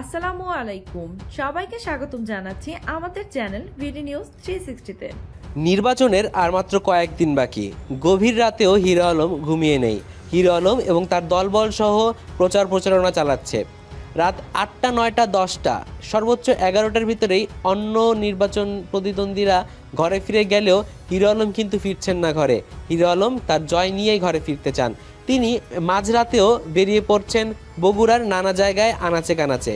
আসসালামু আলাইকুম। সবাইকে স্বাগতম জানাচ্ছি আমাদের চ্যানেল ভিডি নিউজ থ্রি সিক্সটিতে নির্বাচনের আর মাত্র কয়েকদিন বাকি। গভীর রাতেও হিরো আলম ঘুমিয়ে নেই। হিরো আলম এবং তার দলবল সহ প্রচার প্রচারণা চালাচ্ছে। রাত আটটা, নয়টা, দশটা, সর্বোচ্চ এগারোটার ভিতরেই অন্য নির্বাচন প্রতিদ্বন্দ্বীরা ঘরে ফিরে গেলেও হিরো আলম কিন্তু ফিরছেন না ঘরে। হিরো আলম তার জয় নিয়েই ঘরে ফিরতে চান। তিনি মাঝরাতেও বেরিয়ে পড়ছেন বগুড়ার নানা জায়গায় আনাচে কানাচে।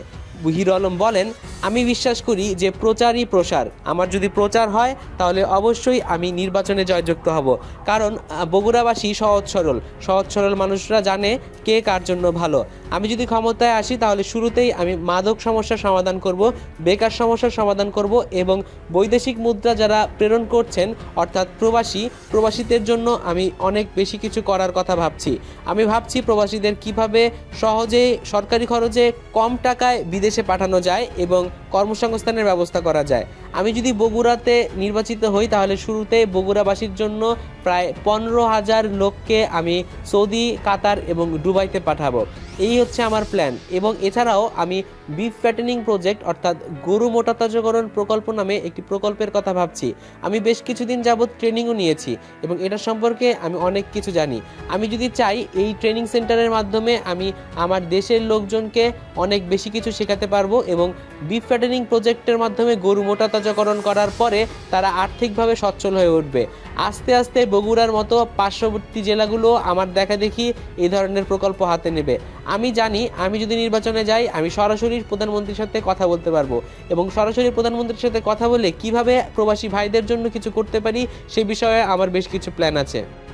হিরো আলম বলেন, আমি বিশ্বাস করি যে প্রচারই প্রসার। আমার যদি প্রচার হয়, তাহলে অবশ্যই আমি নির্বাচনে জয়যুক্ত হব। কারণ বগুড়াবাসী সহজ সরল। সহজ সরল মানুষরা জানে কে কার জন্য ভালো। আমি যদি ক্ষমতায় আসি, তাহলে শুরুতেই আমি মাদক সমস্যার সমাধান করব, বেকার সমস্যার সমাধান করব এবং বৈদেশিক মুদ্রা যারা প্রেরণ করছেন, অর্থাৎ প্রবাসী, প্রবাসীদের জন্য আমি অনেক বেশি কিছু করার কথা ভাবছি। আমি ভাবছি প্রবাসীদের কীভাবে সহজে সরকারি খরচে কম টাকায় বিদেশে পাঠানো যায় এবং কর্মসংস্থানের ব্যবস্থা করা যায়। আমি যদি বগুড়াতে নির্বাচিত হই, তাহলে শুরুতে বগুড়াবাসীর জন্য প্রায় পনেরো হাজার লোককে আমি সৌদি, কাতার এবং দুবাইতে পাঠাবো। এই হচ্ছে আমার প্ল্যান এবং এছাড়াও আমি বিফ ফ্যাটেনিং প্রজেক্ট অর্থাৎ গরু মোটাতাজাকরণ প্রকল্প নামে একটি প্রকল্পের কথা ভাবছি। আমি বেশ কিছুদিন যাবৎ ট্রেনিংও নিয়েছি এবং এটা সম্পর্কে আমি অনেক কিছু জানি। আমি যদি চাই, এই ট্রেনিং সেন্টারের মাধ্যমে আমি আমার দেশের লোকজনকে অনেক বেশি কিছু শেখাতে পারব এবং বিফ প্রজেক্টের মাধ্যমে গরু মোটা তাজাকরণ করার পরে তারা আর্থিকভাবে সচ্ছল হয়ে উঠবে। আস্তে আস্তে বগুড়ার মতো পার্শ্ববর্তী জেলাগুলো আমার দেখা দেখি এই ধরনের প্রকল্প হাতে নেবে। আমি জানি, আমি যদি নির্বাচনে যাই, আমি সরাসরি প্রধানমন্ত্রীর সাথে কথা বলতে পারব এবং সরাসরি প্রধানমন্ত্রীর সাথে কথা বলে কীভাবে প্রবাসী ভাইদের জন্য কিছু করতে পারি সে বিষয়ে আমার বেশ কিছু প্ল্যান আছে।